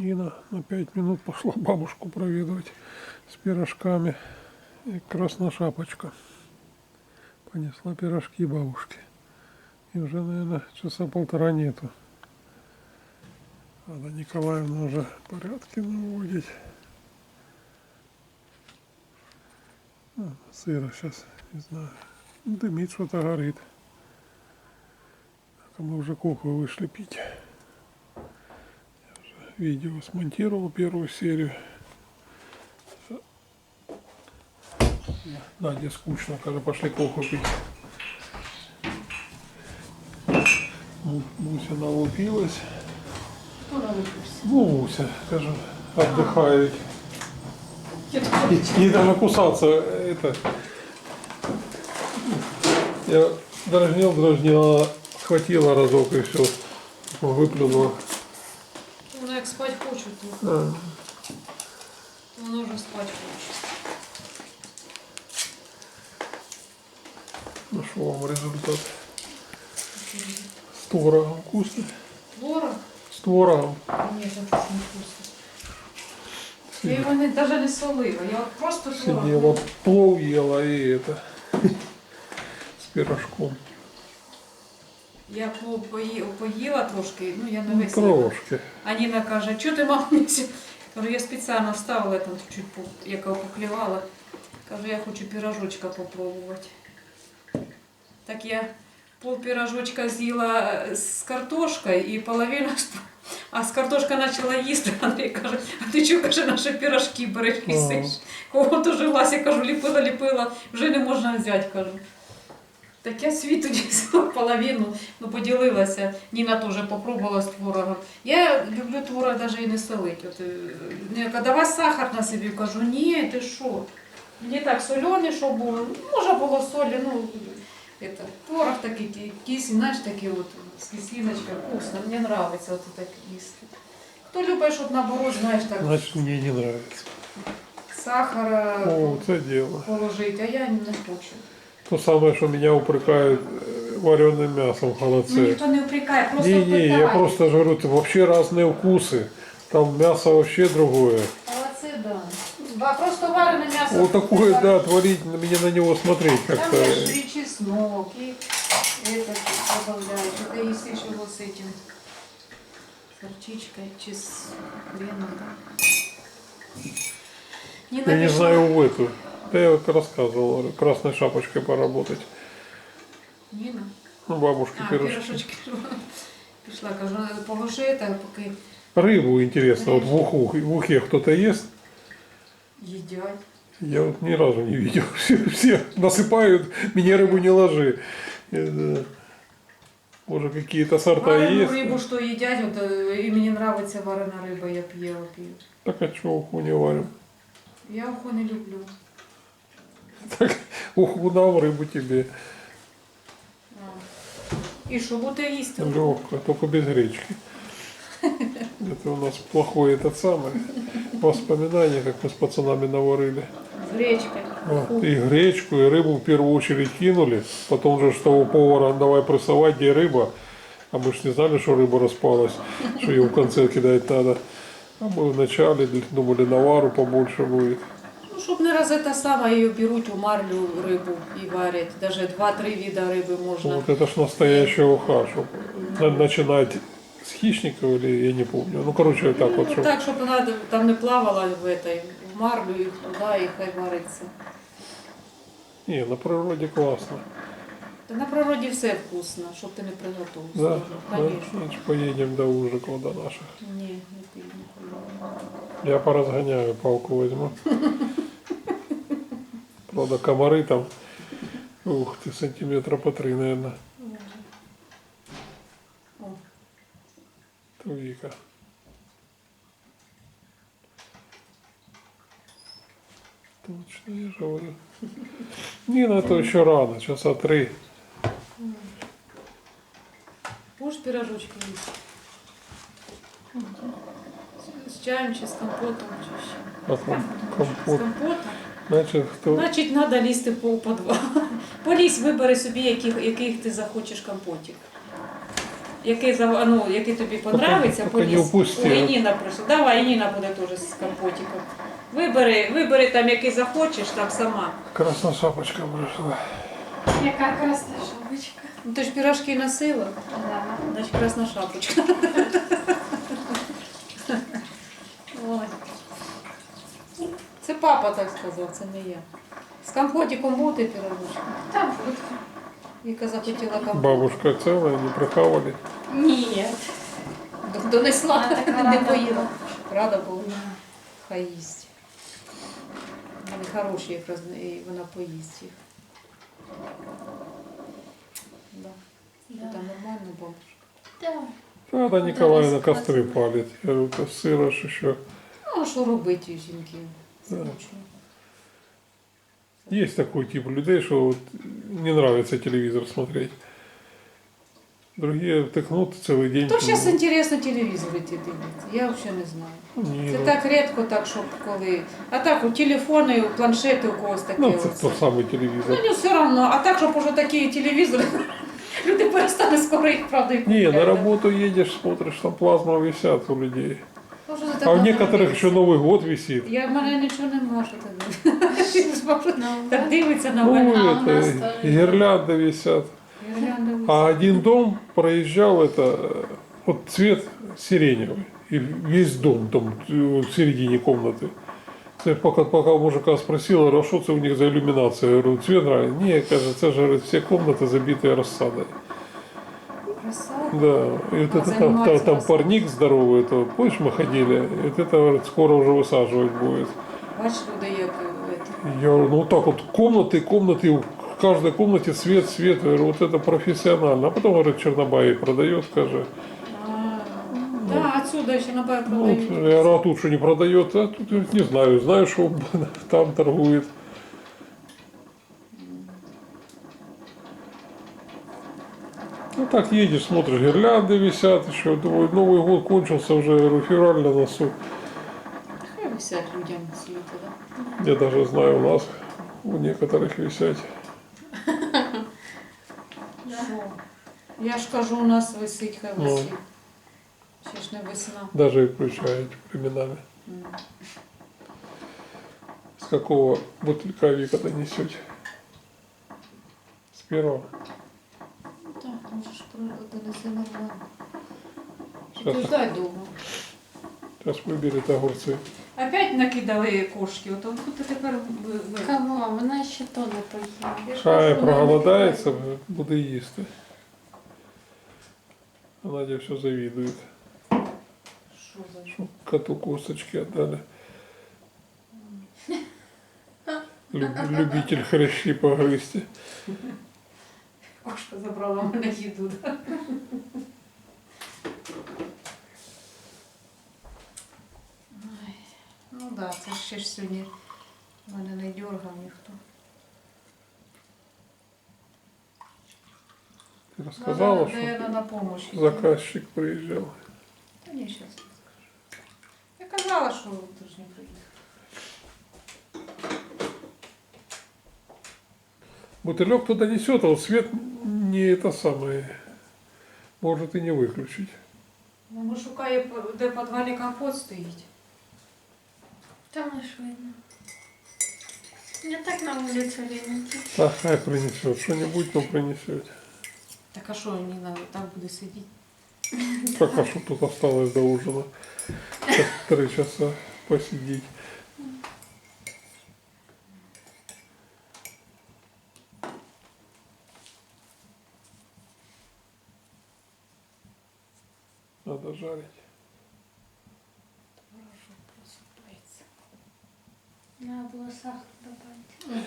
Нина на пять минут пошла бабушку проведывать с пирожками. И красная шапочка понесла пирожки бабушке. И уже, наверное, часа полтора нету. Надо Николаевна уже порядки наводить. А, сыра сейчас, не знаю. Ну, Дымит что-то горит. А мы уже кофе вышли пить. Видео смонтировал первую серию. Наде скучно, когда пошли кофе пить. Му- Муся налупилась. Ну, Муся, скажем, отдыхает. И даже кусаться это. Я дрожнил, дрожнил, схватила разок и все. Выплюнула. Воно як спать хоче, то А, воно вже спать хоче. Ну что вам результат? С творогом вкусно? Творог? С творогом. Це щось не вкусно. Я його не, навіть не солила, я от просто творог. Сидела, плов ела и это. С пирожком. Я пої- поїла трошки, ну я не Ну, весь. Трошки. А Ніна каже, що ти мав місяць? Кажу, я спеціально вставила там чуть по- яка поклівала. Кажу, я хочу пірожочка попробувати. Так я пол пірожочка з'їла з картошкою і половину, з- а з картошка почала їсти, Андрій каже, а ти чого каже, наші пірожки береш Ага. сиш? Кого то жилася, кажу, ліпила, ліпила, вже не можна взяти, кажу. Так я свій тоді половину, ну поділилася. Ніна теж попробувала з творогом. Я люблю творог навіть і не солити. От, е, не, давай сахар на собі, кажу, ні, ти що? Не так солений, щоб було. Може було солі, ну, это, творог такий, кисень, знаєш, такий от, з кислиночкою, вкусно, мені подобається от так їсти. Хто любить, щоб наоборот, знаєш, так, Значит, мне не нравится. сахара О, это дело. положити, а я не хочу. То самое, что меня упрекают э, вареным мясом в Ну, холодце. ніхто не впрекає, просто Не, не, я питає. просто же говорю, это вообще разные вкусы. Там мясо вообще другое. Але це да. Ба- Просто варене м'ясо. Вот такое, да, творить, на меня на него смотреть Там как-то. же ж и чеснок, и это добавляют. Это если еще вот с этим горчичкой, чи с хреном, да. Не Я не напишу. знаю в эту. Да я вот рассказывал, говорю, красной шапочкой поработать. Нина. Ну, бабушке А, пирожки. пирожочки. Пішла, кажу, положи это, поки Рыбу интересно, вот в уху, в ухе кто-то ест? їдять. Я вот ни разу не видел. Все, все насыпают, мне рыбу не ложи. Я, да. Может, какие-то сорта Варену есть? рибу, що їдять, от, е, і мені нравиться варена риба, я п'ю, п'ю. Так а чего уху не варим? Я уху не люблю. Уху дам рыбу тебе. А. І що буде їсти? Легко, только без гречки. Это у нас плохое этот самый воспоминание, как мы с пацанами наварили. З гречкою. Вот, И гречку, и рыбу в первую очередь кинули. Потом же что у повара давай прессовать, где рыба. А мы ж не знали, что рыба распалась, что ее в конце кидать надо. А мы вначале думали, навару побольше будет. Ну, не раз це саме, її беруть у марлю рибу і варять. Даже два-три вида риби можна. Вот это ж настоящая уха, чтоб на- начинать с хищников или я не помню. Ну, короче, так вот, ну, чтоб так, щоб вона там не плавала в, этой, в марлю, їх туди, і хай вариться. Не, на природе классно. Та на природі все вкусно, щоб ти не приготував. Да, да, Конечно. значит, поедем до ужиков, до наших. Ні, не ніколи. Я поразгоняю, палку возьму. Правда, комары там, ух ты, сантиметра по три, наверное, О, то Вика. Точно, я же говорю. Не, ну это еще рано, часа три. Будеш пирожочки З чаєм чи з компотом, чи ще? А компот. компотом? Значит, кто... Значить, треба лізти по по два. Полізь, вибери собі, яких, яких ти захочеш компотик. який, за- ну, який тобі понравиться, поки не поліз. упусти. О, і Ніна прийшла. Давай, і Ніна буде теж з компотиком. Вибери, вибери там, який захочеш, так сама. Красная шапочка пришла. Яка красна шапочка. Ну, ти ж пірожки носила, Да. значить красна шапочка. Ой. Це папа так сказав, це не я. З компотиком бути пірожочки. Та буде. Віка захотіла компот. Бабушка целая, не прихавали. Ні. Д- Донесла, Вона така не рада поїла. була. Рада була. Хай їсть. Вони хороші якраз, і вона поїсть їх. Да. Що там нормально бабушка? Да. Тогда Николаевна костры палит. Я говорю, это сыро ж еще. Ну, а що робити, жінки? Да. Скучно. Есть такой тип людей, что вот не нравится телевизор смотреть. Другие втыкнут целый день. Хто зараз інтересно телевізор ті дивиться? Я взагалі не знаю. Не, Це ну, так рідко, так, щоб коли. А так, у телефони, у планшети у когось таке. ну, это оце. тот самый Ну, телевизор. не все одно. А так, щоб уже такі телевізори, люди перестали скоро їх, правда, і Не, купляти. на работу едешь, смотришь, там плазма висят у людей. Ну, А воно некоторых еще Новый год висит. Я в мене нічого що так. Ну, Так дивиться на Ну, мене. А у нас это, тоже. гирлянды висят. А один дом проезжал, это э, вот цвет сиреневый. И весь дом там э, в середине комнаты. Пока, пока у мужика спросил, говорю, а что это у них за иллюминация? Я говорю, цвет нравится. Не, кажется, это же говорит, все комнаты забитые рассадой. Да, и вот это там, там, там парник здоровый, это, помнишь, мы ходили, и вот это, говорит, скоро уже высаживать будет. Бач, люди, як е, це. Я говорю, ну так вот, комнаты, комнаты, в каждой комнате свет, свет. Я говорю, вот это профессионально. А потом, говорит, Чернобай продает, скажи. А, Да, отсюда ще набагато Ну, вот, я а тут что не продает? А тут не знаю, знаю, что там торгует. Ну так едешь, смотришь, гирлянды висят еще. Думаю, Новый год кончился уже, говорю, февраль на носу. Хай висять людям світи, да? Я даже знаю, у нас у некоторых висят. Я ж кажу, у нас висить, хай висить. Ще ж не весна. Даже и включают временами. С какого бутылька Вика донесете? С первого? Так, можеш донеси нормально. Сейчас, Ти ждай довго. сейчас выберет огурцы. Опять накидали кошки, ото тут тепер ви- ви- Кого? Вона ще то не поїла. Я ж Шая кажу, вона проголодається, не буде їсти. А Надя все завидует. Що за Что коту косточки отдали. Люб- любитель хрящи погрызти. кошка забрала в мене їду. Да? Ой, Ну так, да, це ще ж сьогодні мене не дергав ніхто. Ты рассказала, Надо, что наверное, на помощь. заказчик приезжал. Та ні, щас. Я казала, що ти ж не приїхав. Бутылек туда несет, а вот свет не это самое. Может и не выключить. Ну, шукає, де в підвалі компот стоїть. Там аж видно. Я так на вулицю рівненько. Так, хай принесет. Что-нибудь, но принесет. Так а що, Ніна так буде сидіти? Пока что тут осталось до ужина. Сейчас три часа посидеть. Надо жарить. Хорошо, просипається. Надо було сахар добавити.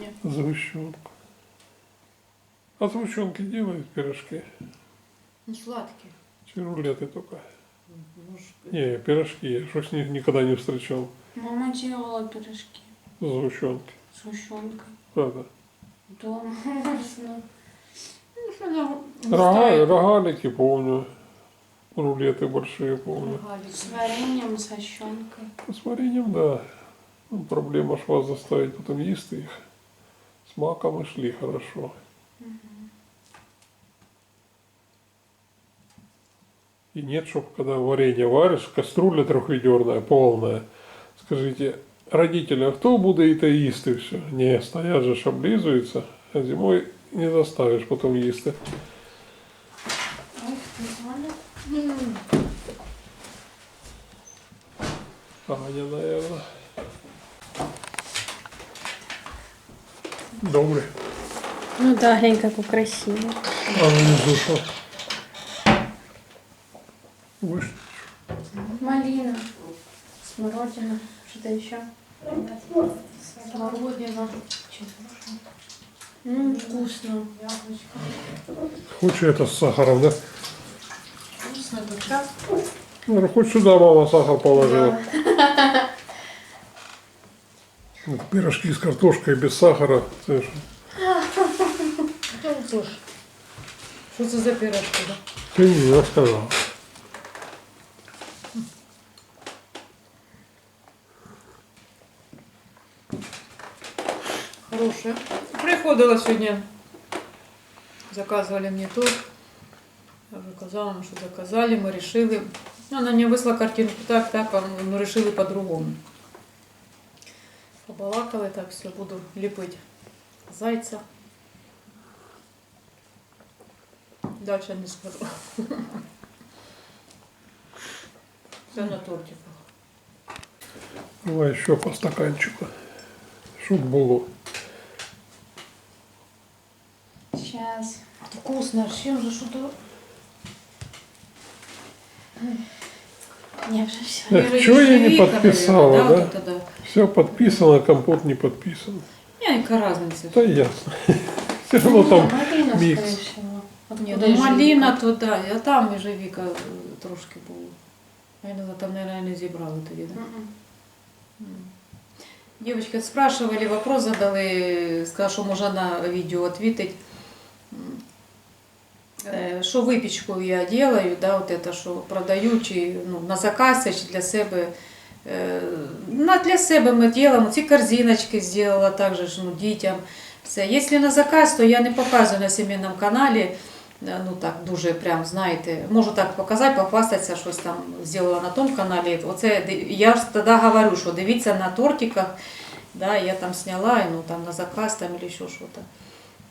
Ні. Сгущенку. А сгущенки делают пирожки? Ну, сладкі. Чи рулеты только? Ну, ж, Не, пирожки. Я что с них никогда не встречал. Мама делала пирожки Сгущенки. с сгущенкой. Правда. Дома вкусно. ну, Рога, рогалики помню. Рулеты большие помню. Рогалики. С вареньем, с сгущенкой. С вареньем, да. Ну, проблема ж вас заставить потом есть их. С маком и шли хорошо. И нет, чтобы когда варенье варишь, кастрюля трехведерная, полная. Скажите, родители, а кто будет и все? Не, стоят же, ж облизываются, а зимой не заставишь потом їсти. Аня, наверное. Добрый. Ну да, глянь, как красиво. А внизу что? Выше. Малина. Смородина. Что-то еще? Смородина. М, вкусно. Хочешь это с сахаром, да? Вкусно, душа. Ну, хоть сюда мама сахар положила. Вот Пирожки с картошкой без сахара. тож, Що це за пирожки? да? Ты не рассказал. Хорошая. Приходила сьогодні. Заказывали мне торт. Я вже казала, що заказали, ми решили. Она мне выслала картинку так, так, а мы решили по-другому. Побалакали, так все, буду лепить зайца. Дальше не скажу. Все на тортиках. Давай еще по стаканчику. Чтоб было. Сейчас Вкусно, с чем же что-то... Не, уже все. Эх, чё я не подписала, да? вот это да. Все подписано, компот не подписан. Не, какая разница. Да ясно. Все равно там Малина, микс. скорее всего. Ні, Откуда ну ежевика? малина, то да, а там ежевіка е, трошки було. Я не знаю, там, наверное, не зібрали тоді, да? М-м. Девочки спрашивали, вопрос задали, сказали, що можна на відео відповідати. Е, Що випічку я делаю, да, от это, що продаю, чи ну, на заказ, чи для себе. Е, На для себе ми робимо, ці корзиночки зробила також ну, дітям. Все. Якщо на заказ, то я не показую на сімейному каналі. Е, Ну так, дуже прям, знаєте, можу так показати, похвастатися, щось там зробила на тому каналі. Оце, я ж тоді говорю, що дивіться на тортиках, да, я там сняла, ну там на заказ там или ще щось.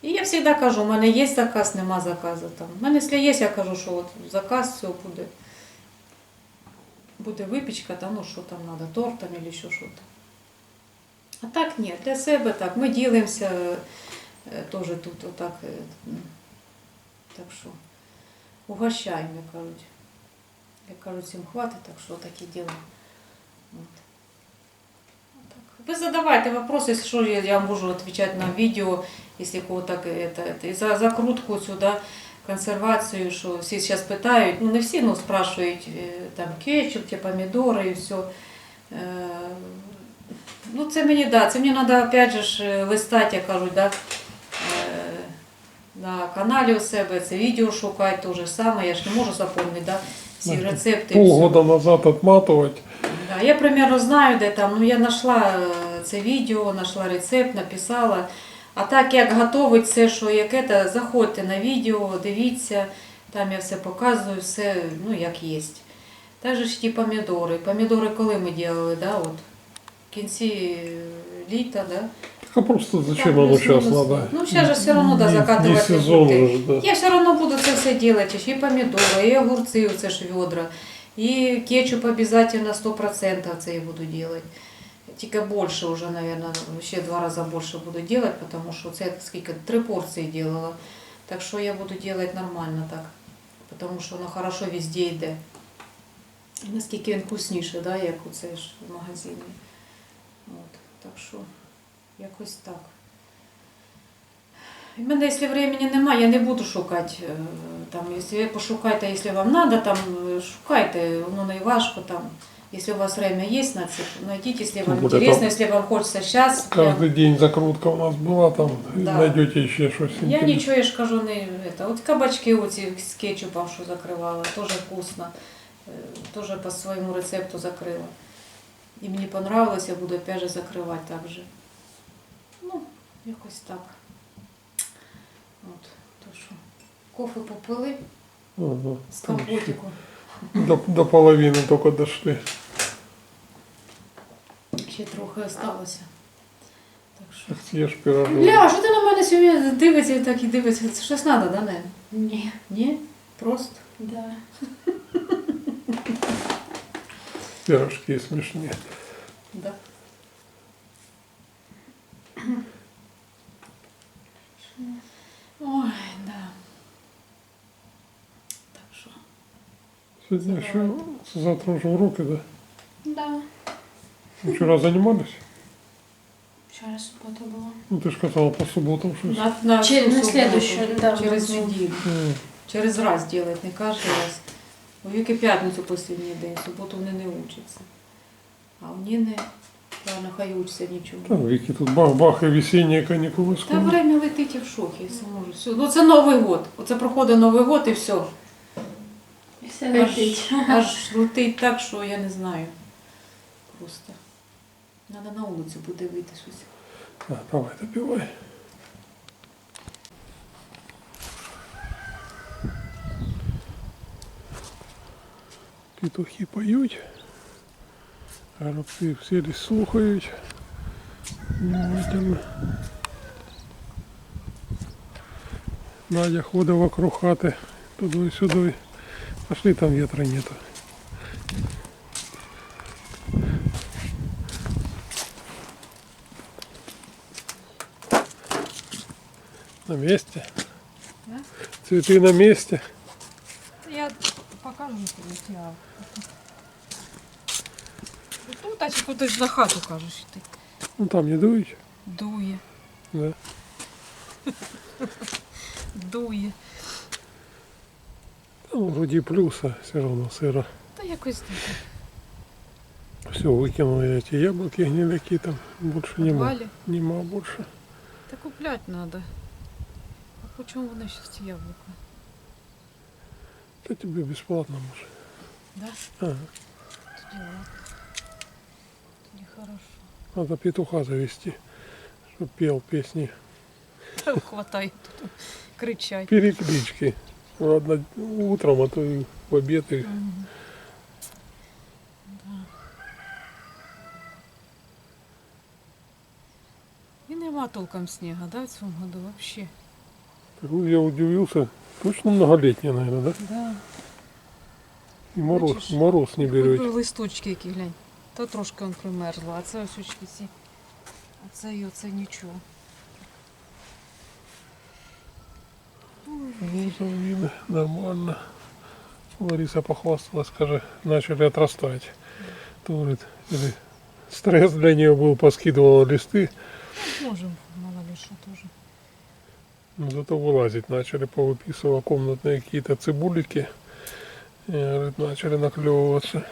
І я завжди кажу, у мене є заказ, нема заказу. Там. У мене, якщо є, я кажу, що от заказ, все буде. Буде випічка, там, ну що там треба, торт там или ще щось. А так ні, для себе так. Ми ділимося е, теж тут отак. е, м. Так що угощаємо, як кажуть. Як кажуть, всім хватить, так що такі діла. От. Так. Ви задавайте вопросы, если что, я, я можу отвечать на видео, если кого так это, это. И за закрутку сюда, консервацію, що всі зараз питають, ну не всі, ну спрашують е, там кетчуп, ті помідори і все. Е, Ну це мені, да, це мені треба опять же ж е, листати, як кажуть, да, е, на каналі у себе, це відео шукати, то же саме, я ж не можу запомнити, да, всі Ну, рецепти. і все. полгода назад отматывать. Да, я примерно знаю, де там. Ну, я знайшла е, це відео, знайшла рецепт, написала. А так як готувати все, що яке, то заходьте на відео, дивіться, там я все показую, все ну, як є. Також ж ті помідори. Помідори коли ми робили, да, от, в кінці е, літа, да? А просто зачем Так, оно сейчас надо? Ну, сейчас же все равно, да, закатывать Не сезон будете. да. Я все одно буду це все делать, і помідори, і огурці, це ж відра, і кетчуп обязательно 100% це я буду делать. Тільки більше вже, наверное, ще два рази більше буду делать, тому що це скільки, три порції делала. Так що я буду делать нормально так, тому що воно хорошо везде йде. І наскільки він вкусніше, да, як оце ж в магазині. От, так що якось так. У мене, якщо времени немає, я не буду шукати. е, Там, якщо ви пошукайте, якщо вам треба, там е, шукайте, воно не важко там. Если у вас время есть, значит, найдите, если вам Вот интересно, это если вам хочется сейчас. Каждый день закрутка у нас была, там Да. найдете еще что-то. Я нічого, я ж кажу, не это. От кабачки оці з кетчупом, що закривала, теж вкусно. Е, Теж по своєму рецепту закрила. І мені понравилось, я буду опять же закривати так же. Ну, якось так. От, то що. Кофе попили Ага, з там еще компотиком. До, до половины только дошли. Ще трохи осталося. Так що. Съешь пирожок. Бля, що ти на мене сьогодні дивиться і так і дивиться? Це щось треба, да, не? Ні. Ні? Просто. Да. Пирожки смешные. Да. Ой, да. Так що. Сегодня еще завтра уже уроки, да? Да. Вчера занимались? Вчора субота була. Ну ты же сказала по субботам что На, на, Через- на следующую, да, через на неділю. М, Через раз делать, не кожен раз. У Віки п'ятницю останній день, суботу вони не учаться. А у Ніни, ладно, хай учаться нічого. Там Вики тут бах-бах и весенние каникулы Та скоро. время летить я в шокі, я сама вже все. Ну це Новий год. Оце проходить Новий год і все. І все летить. Аж, аж летить так, що я не знаю. Просто. Треба на вулицю буде вийти щось. А, давай, допивай. Петухи поють, горобці всі ліс слухають. Внимательно. Надя ходить вокруг хати, туди сюди. Пошли, там ветра нету. На месте. Да? Цветы на месте. Я покажу я. Тут, а чи кудись на хату кажеш йти. Ну там не дует. Дує, Да. дує. Ну, вроде плюса все равно сыро. Та якось так. Все, выкинул я эти яблоки гниляки там. Больше нема. Валі. Нема больше. Та куплять треба. А по чому вони зараз ці яблука? Это тебе бесплатно может. Да? Ага. Тоді ладно. Тоді хорошо. Надо петуха завести, чтобы пел песни. Та хватай тут кричать. Переклички. Ладно, утром, а то и в обед. И... Мгм. Да. І нема толком снега, да, в цьому году вообще. Так вот я удивился. Точно многолетний, наверное, да? Да. И мороз, Бачиш? мороз не берет. Листочки які глянь. То трошки он примерзла, а це ось очки ці. А це і оце нічого. Ну, там видно, нормально. Лариса похвасталась, скажи, начали отрастать. То, говорит, или стресс для нее был, поскидывала листы, Можемо, мало ли що теж. но зато вылазить начали, повыписывала комнатные какие-то цибулики. И, говорит, начали наклевываться.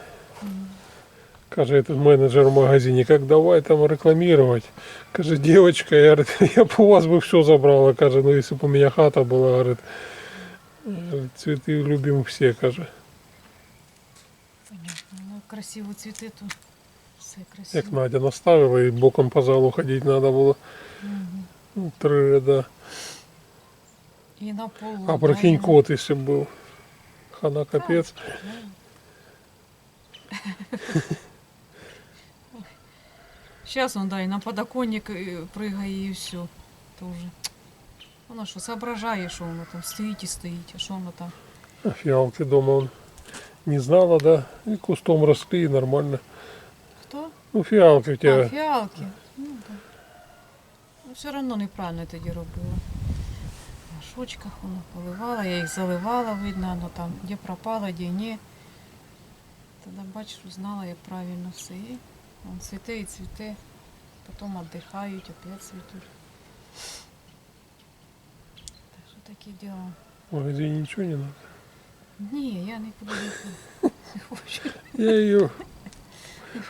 Каже, этот менеджер в магазине, как давай там рекламировать. Каже, девочка, я, говорит, я бы у вас бы все забрала. Каже, ну если бы у меня хата была, говорит, говорит, цветы любим все, каже. Понятно. Ну, красиво цвіти, то все красиво. Як Надя наставила і боком по залу ходити треба було. Мгм. Ну, Три ряда. І на полу. А прикинь, кот ще був. Хана капець. Сейчас он, да, и на подоконник прыгає і все. Тоже. Вона що, соображає, що воно там стоїть і стоїть, а що воно там. А фіалки дома он не знала, да? І кустом росли, і нормально. Хто? Ну, фіалки в А, тебе. фіалки. Ну, да. Ну, все одно неправильно я тоді робила. На шочках воно поливала, я їх заливала, видно, воно там, де пропало, де ні. Тоді бачиш, знала я правильно все. Он цвіте і цвіте, потім віддихають, опять цвітуть. Так що такі діла. В магазині нічого не треба. Ні, я нікуди не хочу. Я її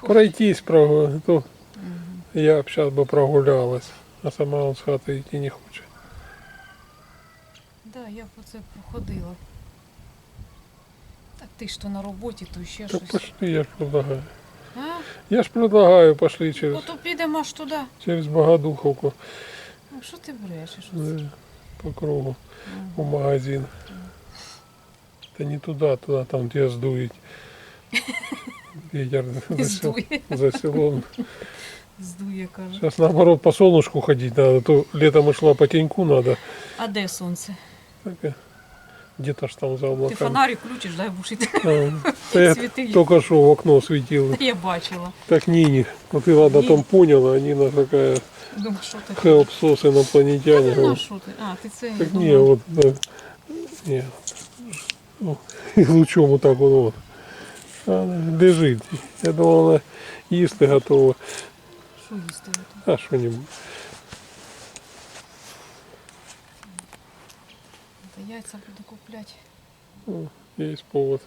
пройтись прогу, то я б зараз би прогулялась. А сама он з хати йти не хоче. Да, я б оце проходила. Так ти то на роботі, то ще Так щось. пошли, я ж предлагаю. А? Я ж предлагаю, пошли через, Ото підемо аж туди. через Богодуховку. Ну, що ти брешеш? Да, по кругу Ага. у магазин. Да не туда, туда, там где сдует. Ветер за, сел- Здує. за селом. Здує, каже. Сейчас наоборот по солнышку ходить надо. То летом и шла по теньку надо. А де сонце? Так, э, Где-то ж там за Ти облаками. фонарик включиш, дай бушити. А, да я Світить. только что в окно светил. Я бачила. Так Нине. Вот ты ладно там поняла, а Нина такая Думаю, що таке? хелпсос инопланетяне. Ну, Вот. що ти? А, ти це Так думала. не, вот, да. Не. Ну, и лучом вот так вот. вот. Она лежит. Я думал, она їсти готова. Що їсти? ото? А что-нибудь. Та яйця буду купляти. Ну, Есть повод.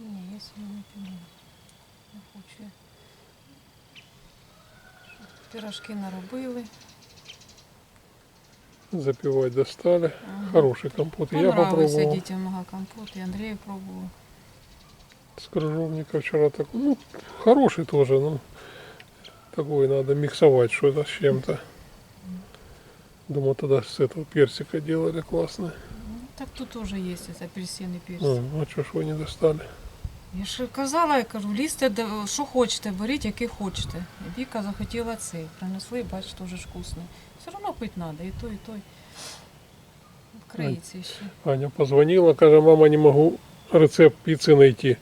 Ні, я сьогодні не піду. Не хочу. я. Пирожки наробили. Запивать достали. Ага. Хороший компот. Я Понравився попробовал. дітям мага компот, і Андрію пробував. С крыжовника вчера так. Ну, хороший тоже, ну. Такой надо миксовать что-то с чем-то. Думал, тогда с этого персика делали классно. Ну, Так тут теж є ось апельсин і персик. Ну, а что ж вы не достали? Я ж казала, я кажу, лізьте, де- що хочете, беріть, який хочете. І Віка захотіла цей. Принесли, бач, теж ж вкусний. Все одно пити треба, і той, і той. Вкраїться ще. Аня позвонила, каже, мама, не могу рецепт пиццы найти.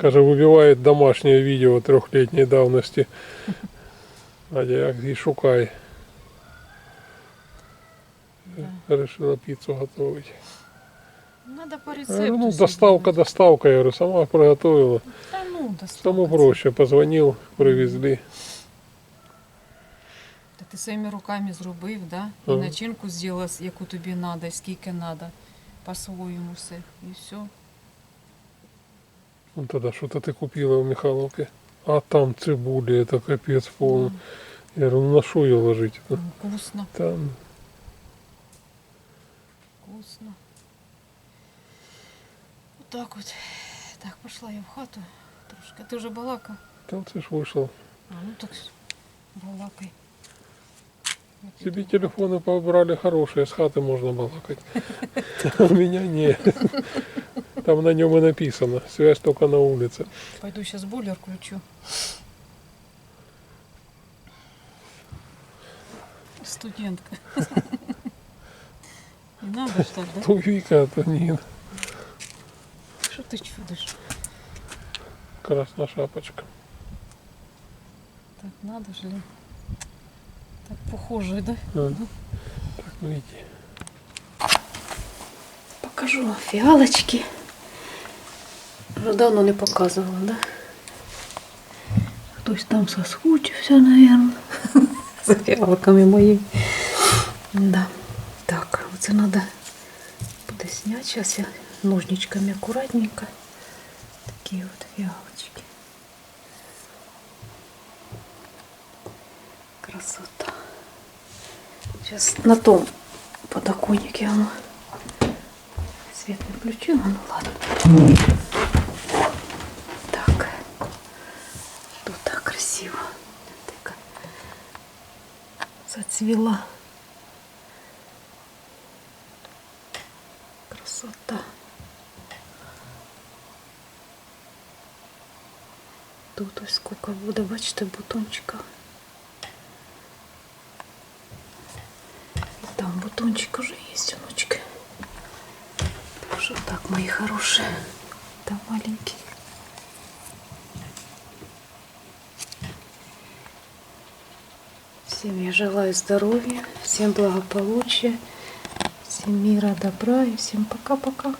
Каже, выбивает домашнее видео трехлетней давности. Аня, як і шукай. Да. Решила пиццу готовить. Надо по Я рецепту. говорю, ну, собі доставка, робити. доставка. Я говорю, сама приготовила. Та ну, доставка. Саму це. проще. Позвонил, привезли. Та ти своїми руками зробив, да? І Ага. начинку зробила, яку тобі треба, скільки треба. По-своєму все. І все. Ну, тогда что-то ты купила в Михайловке. А там цибули, это капец полный. Я говорю, ну на что ее ложить? Ну, Вкусно, Там вкусно. Отак от. Так, пішла я в хату трошки. Ти вже балака? Там ты ж вышел. А, ну так балакай. Я Тебе телефоны побрали хорошие, с хаты можно балакать. А у меня нет. Там на нем и написано. Связь только на улице. Пойду сейчас бойлер включу. Студентка. Не надо ж так, да? То Вика, а то Нина. Что ты чудишь? Красная шапочка. Так надо же ли? Так похоже, да? А, Так, ну иди. Покажу вам фіалочки. Вже давно не показувала, да? Хтось там соскучився, наверное. За фіалками моїми. Да. Оце треба буде зняти. Я ножничками акуратненько. Такі от фіалочки. Красота. Сейчас на том подоконнике оно. Свет не включила, ну ладно. Так. Тут так красиво. Так. Зацвела. Красота. Тут ось сколько буде, бачите, бутончиків. И там бутончик уже есть, внучка. Так что так, мои хорошие. Там маленький. Всем я желаю здоровья, всем благополучия, всем мира, добра и всем пока-пока.